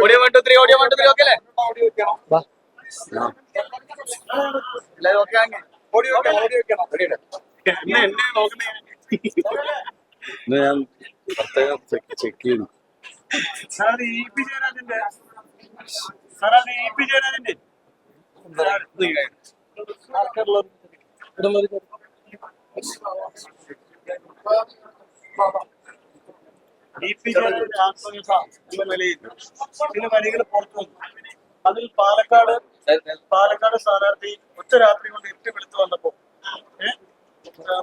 Audio one two three audio one two three okay അല്ലേ? വാ. എല്ലാവരും ഓക്കെ ആണെങ്കിൽ? ഓഡിയോ ഓടി എന്നെ എന്നെ ഇന്ന് ഞാൻ പ്രത്യേകം ചെക്ക് ചെയ്യുന്നു സാർ ഇ പി ജയരാജന്റെ സാർ അത് ഇ പി ജയരാജന്റെ ഇ ചില വരികൾ പുറത്തു വന്നു അതിൽ പാലക്കാട് പാലക്കാട് സ്ഥാനാർത്ഥി ഒറ്റ രാത്രി കൊണ്ട് എട്ട് വിളിച്ചു വന്നപ്പോ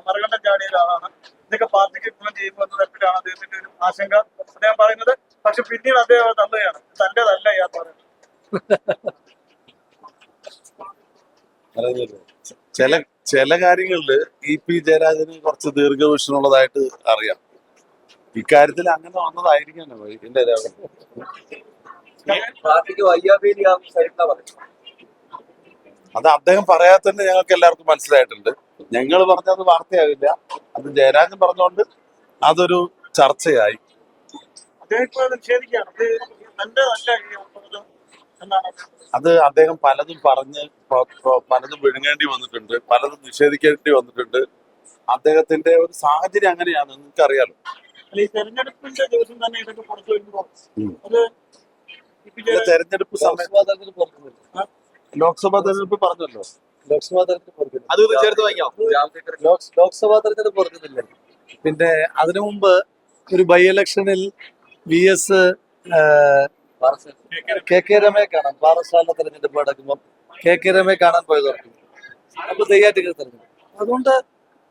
മറുകണ്ഠം ചാടിയ ഒരാളാണ് ഇതൊക്കെ പാർട്ടിക്ക് ഗുണം ചെയ്യുമ്പോൾ എന്ന തരത്തിലാണ് അദ്ദേഹത്തിന്റെ ഒരു ആശങ്ക അദ്ദേഹം പറയുന്നത് പക്ഷെ പിന്നീട് അദ്ദേഹം തന്നെയാണ് തന്റേതല്ല ഇയാൾ പറയുന്നത് ചില ചില കാര്യങ്ങളിൽ ഇ പി ജയരാജന് കുറച്ച് ദീർഘവീക്ഷണമുള്ളതായിട്ട് അറിയാം. ഇക്കാര്യത്തിൽ അങ്ങനെ വന്നതായിരിക്കാം എന്റെ അത് അദ്ദേഹം പറയാത്തന്നെ ഞങ്ങൾക്ക് എല്ലാവർക്കും മനസ്സിലായിട്ടുണ്ട്. ഞങ്ങൾ പറഞ്ഞത് വാർത്തയാകില്ല. അത് ജയരാജൻ പറഞ്ഞുകൊണ്ട് അതൊരു ചർച്ചയായി. അത് അദ്ദേഹം പലതും പറഞ്ഞ് പലതും വിഴുങ്ങേണ്ടി വന്നിട്ടുണ്ട്. പലതും നിഷേധിക്കേണ്ടി വന്നിട്ടുണ്ട്. അദ്ദേഹത്തിന്റെ ഒരു സാഹചര്യം അങ്ങനെയാണ് നിങ്ങൾക്ക് അറിയാലോ അല്ല ഈ തെരഞ്ഞെടുപ്പിന്റെ ദിവസം തന്നെ ഇതൊക്കെ പുറത്തു. അത് തെരഞ്ഞെടുപ്പ് ലോക്സഭാ തെരഞ്ഞെടുപ്പ് പറഞ്ഞല്ലോ. ലോക്സഭാ തെരഞ്ഞെടുപ്പ് അത് ചേർത്ത് വാങ്ങിയോ? ലോക്- ലോക്സഭാ തെരഞ്ഞെടുപ്പ് പുറത്തുനിന്നില്ല പിന്നെ അതിനു മുമ്പ് ഒരു ബൈ ഇലക്ഷനിൽ വി എസ് കെ കെ രമയെ കാണാൻ പാറശാല തെരഞ്ഞെടുപ്പ് നടക്കുമ്പോൾ കെ കെ രമയെ കാണാൻ പോയത് അപ്പൊ തെയ്യാറ്റുകൾ തെരഞ്ഞെടുപ്പ്. അതുകൊണ്ട്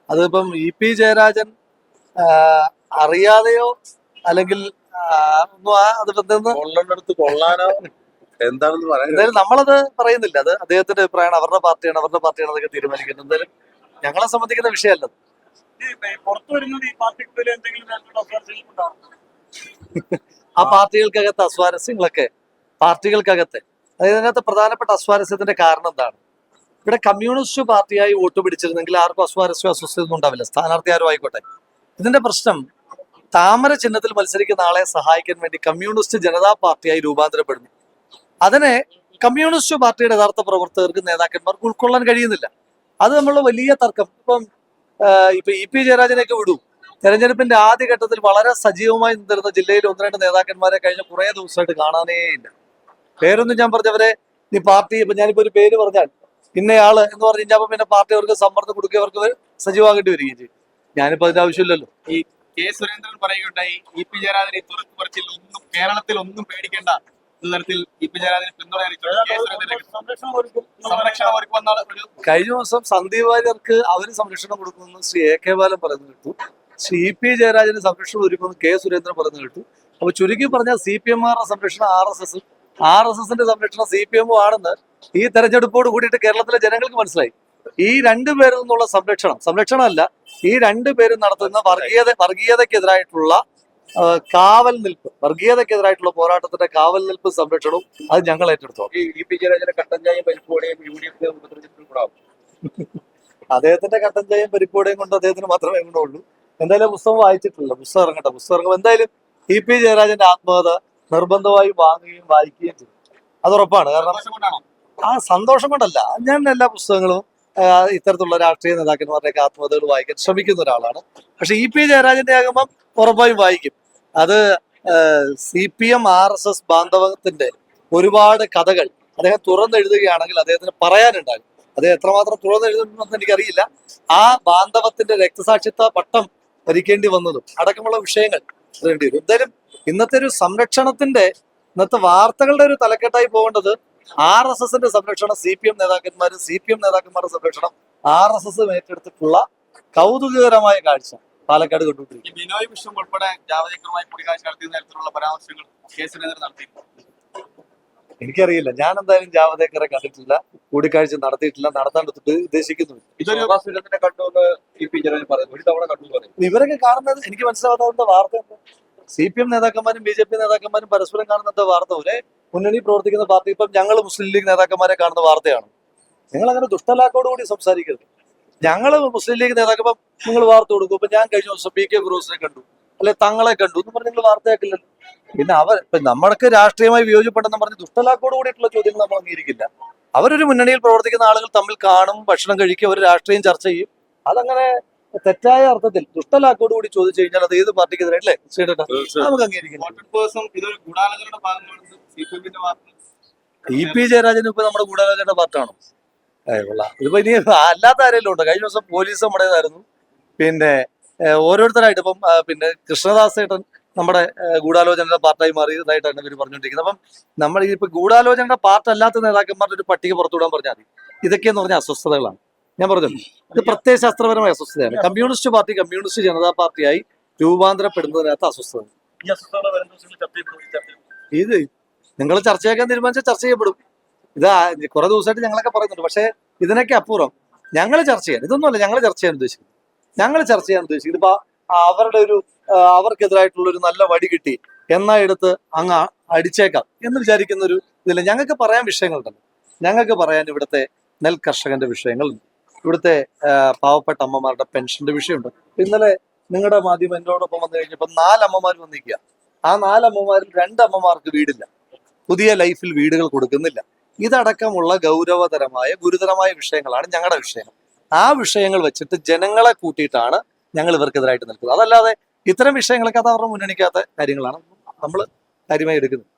അതിപ്പം ഇ പി ജയരാജൻ അറിയാതെയോ അല്ലെങ്കിൽ ഒന്നും ആ കൊള്ളാനോ? എന്താണെന്ന് പറയാൻ എന്തായാലും നമ്മളത് പറയുന്നില്ല. അത് അദ്ദേഹത്തിന്റെ അഭിപ്രായമാണ്. അവരുടെ പാർട്ടിയാണ് അവരുടെ പാർട്ടിയാണ് അതൊക്കെ തീരുമാനിക്കുന്നത്. എന്തായാലും ഞങ്ങളെ സംബന്ധിക്കുന്ന വിഷയമല്ല ആ പാർട്ടികൾക്കകത്ത് അസ്വാരസ്യങ്ങളൊക്കെ പാർട്ടികൾക്കകത്തെ. അതായത് അതിനകത്ത് പ്രധാനപ്പെട്ട അസ്വാരസ്യത്തിന്റെ കാരണം എന്താണ്? ഇവിടെ കമ്മ്യൂണിസ്റ്റ് പാർട്ടിയായി വോട്ട് പിടിച്ചിരുന്നെങ്കിൽ ആർക്കും അസ്വാരസ്യം അസ്വസ്ഥതയൊന്നും ഉണ്ടാവില്ല. സ്ഥാനാർത്ഥി ആരും ആയിക്കോട്ടെ. ഇതിന്റെ പ്രശ്നം താമര ചിഹ്നത്തിൽ മത്സരിക്കുന്ന ആളെ സഹായിക്കാൻ വേണ്ടി കമ്മ്യൂണിസ്റ്റ് ജനതാ പാർട്ടിയായി രൂപാന്തരപ്പെടുന്നു. അതിനെ കമ്മ്യൂണിസ്റ്റ് പാർട്ടിയുടെ യഥാർത്ഥ പ്രവർത്തകർക്ക് നേതാക്കന്മാർക്ക് ഉൾക്കൊള്ളാൻ കഴിയുന്നില്ല. അത് നമ്മളുടെ വലിയ തർക്കം. ഇപ്പം ഇപ്പൊ ഇ പി ജയരാജനെയൊക്കെ വിടൂ. തെരഞ്ഞെടുപ്പിന്റെ ആദ്യഘട്ടത്തിൽ വളരെ സജീവമായി നിന്നിരുന്ന ജില്ലയിൽ ഒന്ന് രണ്ട് നേതാക്കന്മാരെ കഴിഞ്ഞ കുറെ ദിവസമായിട്ട് കാണാനേ ഇല്ല. പേരൊന്നും ഞാൻ പറഞ്ഞവരെ നീ പാർട്ടി ഇപ്പൊ ഞാനിപ്പോ ഒരു പേര് പറഞ്ഞാൽ ഇന്നയാൾ എന്ന് പറഞ്ഞു കഴിഞ്ഞാൽ പിന്നെ പാർട്ടി അവർക്ക് സമ്മർദ്ദം കൊടുക്കുക അവർക്ക് സജീവമാകേണ്ടി വരികയും ചെയ്യും. ഞാനിപ്പോ അതിന്റെ ആവശ്യമില്ലല്ലോ. ഈ കെ സുരേന്ദ്രൻ പറയുകയുണ്ടായി ഇ പി ജയരാജനെ തുറക്ക് പറച്ചിൽ ഒന്നും കേരളത്തിൽ ഒന്നും പേടിക്കേണ്ട എന്ന തരത്തിൽ ഇ പി ജയരാജന് പിന്തുണ കെ സുരേന്ദ്രൻ സംരക്ഷണം ഒരുക്കും സംരക്ഷണം ഒരുക്കുമെന്നാണ് ഒരു കഴിഞ്ഞ ദിവസം സന്ദീപ് വാര്യർക്ക് അവർ സംരക്ഷണം കൊടുക്കുമെന്ന് ശ്രീ എ കെ ബാലൻ പറഞ്ഞു കേട്ടു. ശ്രീ ഇ പി ജയരാജന് സംരക്ഷണം ഒരുക്കുമെന്ന് കെ സുരേന്ദ്രൻ പറഞ്ഞു കേട്ടു. അപ്പൊ ചുരുക്കി പറഞ്ഞാൽ സി പി എമ്മാരുടെ സംരക്ഷണം? ആർ എസ് എസും. ആർ എസ് എസിന്റെ സംരക്ഷണം സി പി എമ്മും ആണെന്ന് ഈ തെരഞ്ഞെടുപ്പോട് കൂടിയിട്ട് കേരളത്തിലെ ജനങ്ങൾക്ക് മനസ്സിലായി. ഈ രണ്ടു പേരിൽ നിന്നുള്ള സംരക്ഷണം സംരക്ഷണമല്ല ഈ രണ്ടു പേരും നടത്തുന്ന വർഗീയത വർഗീയതക്കെതിരായിട്ടുള്ള കാവൽ നിൽപ്പ് വർഗീയതക്കെതിരായിട്ടുള്ള പോരാട്ടത്തിന്റെ കാവൽ നിൽപ്പ് സംരക്ഷണവും അത് ഞങ്ങൾ ഏറ്റെടുത്തോ. അദ്ദേഹത്തിന്റെ കട്ടൻ ചായയും പരിപ്പോടെയും കൊണ്ട് അദ്ദേഹത്തിന് മാത്രമേ ഗുണമുള്ളൂ എന്തായാലും പുസ്തകം വായിച്ചിട്ടില്ല. പുസ്തകം ഇറങ്ങട്ടെ പുസ്തകം ഇറങ്ങും. എന്തായാലും ഇ പി ജയരാജന്റെ ആത്മകഥ നിർബന്ധമായും വാങ്ങുകയും വായിക്കുകയും ചെയ്തു അതുറപ്പാണ് കാരണം ആ സന്തോഷം കൊണ്ടല്ല. ഞാൻ എല്ലാ പുസ്തകങ്ങളും ഇത്തരത്തിലുള്ള രാഷ്ട്രീയ നേതാക്കന്മാരുടെയൊക്കെ ആത്മകഥകൾ വായിക്കാൻ ശ്രമിക്കുന്ന ഒരാളാണ്. പക്ഷെ ഇ പി ജയരാജന്റെ ആകുമ്പം ഉറപ്പായും വായിക്കും. അത് C P M R S S ബാന്ധവത്തിന്റെ ഒരുപാട് കഥകൾ അദ്ദേഹം തുറന്നെഴുതുകയാണെങ്കിൽ അദ്ദേഹത്തിന് പറയാനുണ്ടാകും. അദ്ദേഹം എത്രമാത്രം തുറന്നെഴുതുമെന്ന് എനിക്കറിയില്ല. ആ ബാന്ധവത്തിന്റെ രക്തസാക്ഷിത്വ പട്ടം ഭരിക്കേണ്ടി വന്നതും അടക്കമുള്ള വിഷയങ്ങൾ അറിയേണ്ടി വരും. എന്തായാലും ഇന്നത്തെ ഒരു സംരക്ഷണത്തിന്റെ ഇന്നത്തെ വാർത്തകളുടെ ഒരു തലക്കെട്ടായി പോകേണ്ടത് ആർ എസ് എസിന്റെ സംരക്ഷണം സി പി എം നേതാക്കന്മാരും സി പി എം നേതാക്കന്മാരുടെ സംരക്ഷണം ആർ എസ് എസ് ഏറ്റെടുത്തിട്ടുള്ള കൗതുകകരമായ കാഴ്ച പാലക്കാട് കണ്ടുകൊണ്ടിരിക്കും ബിനോയ് വിഷ്ണു ഉൾപ്പെടെ ജാവദേക്കറുമായി കൂടിക്കാഴ്ച നടത്തിയ തരത്തിലുള്ള പരാമർശങ്ങൾ കേസിനെതിരെ സുരേന്ദ്രൻ നടത്തി എനിക്കറിയില്ല. ഞാൻ എന്തായാലും ജാവദേക്കറെ കണ്ടിട്ടില്ല കൂടിക്കാഴ്ച നടത്തിയിട്ടില്ല നടത്താൻ ഉദ്ദേശിക്കുന്നു ഇവരൊക്കെ കാണുന്നത് എനിക്ക് മനസ്സിലാവാത്ത വാർത്ത സി പി എം നേതാക്കന്മാരും ബി ജെ പി നേതാക്കന്മാരും പരസ്പരം കാണുന്ന വാർത്ത? ഒരേ മുന്നണി പ്രവർത്തിക്കുന്ന പാർട്ടി ഇപ്പം ഞങ്ങൾ മുസ്ലിം ലീഗ് നേതാക്കന്മാരെ കാണുന്ന വാർത്തയാണ്. നിങ്ങൾ അങ്ങനെ ദുഷ്ടലാക്കോട് കൂടി സംസാരിക്കരുത്. ഞങ്ങൾ മുസ്ലിം ലീഗ് നേതാക്കൾ ഇപ്പം നിങ്ങൾ വാർത്ത കൊടുക്കും. ഇപ്പൊ ഞാൻ കഴിഞ്ഞ ദിവസം പി കെ ഫിറോസിനെ കണ്ടു. അല്ലെ തങ്ങളെ കണ്ടു എന്ന് പറഞ്ഞ് നിങ്ങൾ വാർത്തയാക്കില്ലല്ലോ പിന്നെ അവർ ഇപ്പൊ നമ്മൾക്ക് രാഷ്ട്രീയമായി വിയോജിപ്പെട്ടെന്ന് പറഞ്ഞ് ദുഷ്ടലാക്കോട് കൂടിയിട്ടുള്ള ചോദ്യങ്ങൾ നമ്മൾ അംഗീകരിക്കില്ല. അവരൊരു മുന്നണിയിൽ പ്രവർത്തിക്കുന്ന ആളുകൾ തമ്മിൽ കാണും ഭക്ഷണം കഴിക്കും അവർ രാഷ്ട്രീയം ചർച്ച ചെയ്യും. അതങ്ങനെ തെറ്റായ അർത്ഥത്തിൽ ദുഷ്ടലാക്കോടുകൂടി ചോദിച്ചു കഴിഞ്ഞാൽ അത് ഏത് പാർട്ടിക്കെതിരെ? അല്ലേ? നമുക്ക് അംഗീകരിക്കാം. സി പി ജയരാജൻ ഇപ്പൊ നമ്മുടെ ഗൂഢാലോചനയുടെ പാർട്ടാണോ. ഇതിപ്പോ ഇനി അല്ലാത്ത ആരെങ്കിലും ഉണ്ടോ? കഴിഞ്ഞ ദിവസം പോലീസ് നമ്മുടേതായിരുന്നു. പിന്നെ ഓരോരുത്തരായിട്ട് ഇപ്പം പിന്നെ കൃഷ്ണദാസ് ഏട്ടൻ നമ്മുടെ ഗൂഢാലോചനയുടെ പാർട്ടായി മാറിയതായിട്ടാണ് ഇവർ പറഞ്ഞുകൊണ്ടിരിക്കുന്നത്. അപ്പം നമ്മൾ ഇപ്പൊ ഗൂഢാലോചനയുടെ പാർട്ടല്ലാത്ത നേതാക്കന്മാരുടെ ഒരു പട്ടിക പുറത്തുവിടാൻ പറഞ്ഞാൽ മതി. ഇതൊക്കെയെന്ന് പറഞ്ഞ അസ്വസ്ഥതകളാണ്. ഞാൻ പറഞ്ഞു ഇത് പ്രത്യയ ശാസ്ത്രപരമായ അസ്വസ്ഥതയാണ്. കമ്മ്യൂണിസ്റ്റ് പാർട്ടി കമ്മ്യൂണിസ്റ്റ് ജനതാ പാർട്ടിയായി രൂപാന്തരപ്പെടുന്നതിനകത്ത് അസ്വസ്ഥത. ഇത് നിങ്ങൾ ചർച്ചയാക്കാൻ തീരുമാനിച്ചാൽ ചർച്ച ചെയ്യപ്പെടും. ഇത് കുറെ ദിവസമായിട്ട് ഞങ്ങളൊക്കെ പറയുന്നുണ്ട്. പക്ഷേ ഇതിനൊക്കെ അപ്പുറം ഞങ്ങൾ ചർച്ച ചെയ്യാൻ ഇതൊന്നുമല്ല ഞങ്ങൾ ചർച്ച ചെയ്യാൻ ഉദ്ദേശിക്കുന്നത്. ഞങ്ങൾ ചർച്ച ചെയ്യാൻ ഉദ്ദേശിക്കുന്നത് ഇപ്പൊ അവരുടെ ഒരു അവർക്കെതിരായിട്ടുള്ള ഒരു നല്ല വടി കിട്ടി എന്നാ എടുത്ത് അങ്ങ് അടിച്ചേക്കാം എന്ന് വിചാരിക്കുന്ന ഒരു ഇതില്ല ഞങ്ങൾക്ക് പറയാൻ വിഷയങ്ങളുണ്ടല്ലോ. ഞങ്ങൾക്ക് പറയാൻ ഇവിടുത്തെ നെൽ കർഷകന്റെ വിഷയങ്ങളുണ്ട്. ഇവിടുത്തെ പാവപ്പെട്ട അമ്മമാരുടെ പെൻഷന്റെ വിഷയമുണ്ട്. ഇന്നലെ നിങ്ങളുടെ മാധ്യമം എന്നോടൊപ്പം വന്നു കഴിഞ്ഞപ്പോൾ നാല് അമ്മമാർ വന്നിരിക്കുക ആ നാലമ്മമാരിൽ രണ്ടമ്മമാർക്ക് രണ്ട് അമ്മമാർക്ക് വീടില്ല. പുതിയ ലൈഫിൽ വീടുകൾ കൊടുക്കുന്നില്ല. ഇതടക്കമുള്ള ഗൗരവതരമായ ഗുരുതരമായ വിഷയങ്ങളാണ് ഞങ്ങളുടെ വിഷയങ്ങൾ ആ വിഷയങ്ങൾ വെച്ചിട്ട് ജനങ്ങളെ കൂട്ടിയിട്ടാണ് ഞങ്ങൾ ഇവർക്കെതിരായിട്ട് നിൽക്കുന്നത്. അതല്ലാതെ ഇത്തരം വിഷയങ്ങളൊക്കെ അത് അവരുടെ മുന്നണിക്കാത്ത കാര്യങ്ങളാണ്. നമ്മൾ കാര്യമായി എടുക്കുന്നത്.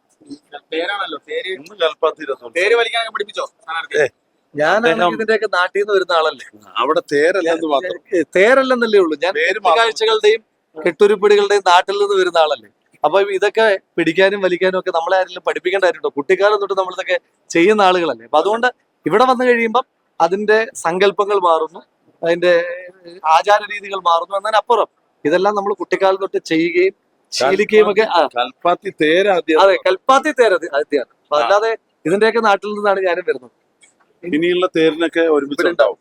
പേരാണല്ലോ. പേര് പേര് വലിക്കാനൊക്കെ പഠിപ്പിച്ചോ? ഞാൻ ഇതിന്റെയൊക്കെ നാട്ടിൽ നിന്ന് വരുന്ന ആളല്ലേ? അവിടെ തേരല്ലെന്ന് മാത്രം. തേരല്ലെന്നല്ലേ ഉള്ളൂ. ഞാൻ. കാഴ്ചകളുടെയും കെട്ടുരുപ്പിടികളുടെയും നാട്ടിൽ നിന്ന് വരുന്ന ആളല്ലേ. അപ്പൊ ഇതൊക്കെ പിടിക്കാനും വലിക്കാനും ഒക്കെ നമ്മളെ ആരെങ്കിലും പഠിപ്പിക്കേണ്ട കാര്യമുണ്ടോ കുട്ടിക്കാലം തൊട്ട് നമ്മളിതൊക്കെ ചെയ്യുന്ന ആളുകളല്ലേ. അപ്പൊ അതുകൊണ്ട് ഇവിടെ വന്നു കഴിയുമ്പം അതിന്റെ സങ്കല്പങ്ങൾ മാറുന്നു അതിന്റെ ആചാര രീതികൾ മാറുന്നു എന്നതിനപ്പുറം ഇതെല്ലാം നമ്മൾ കുട്ടിക്കാലം തൊട്ട് ചെയ്യുകയും ശീലിക്കുകയും ഒക്കെ കൽപ്പാത്തി അതെ കൽപ്പാത്തി അപ്പൊ അല്ലാതെ ഇതിന്റെയൊക്കെ നാട്ടിൽ നിന്നാണ് ഞാനും വരുന്നത്. ഇനിയുള്ള തേരിനൊക്കെ ഒരുമിച്ച് ഉണ്ടാവും.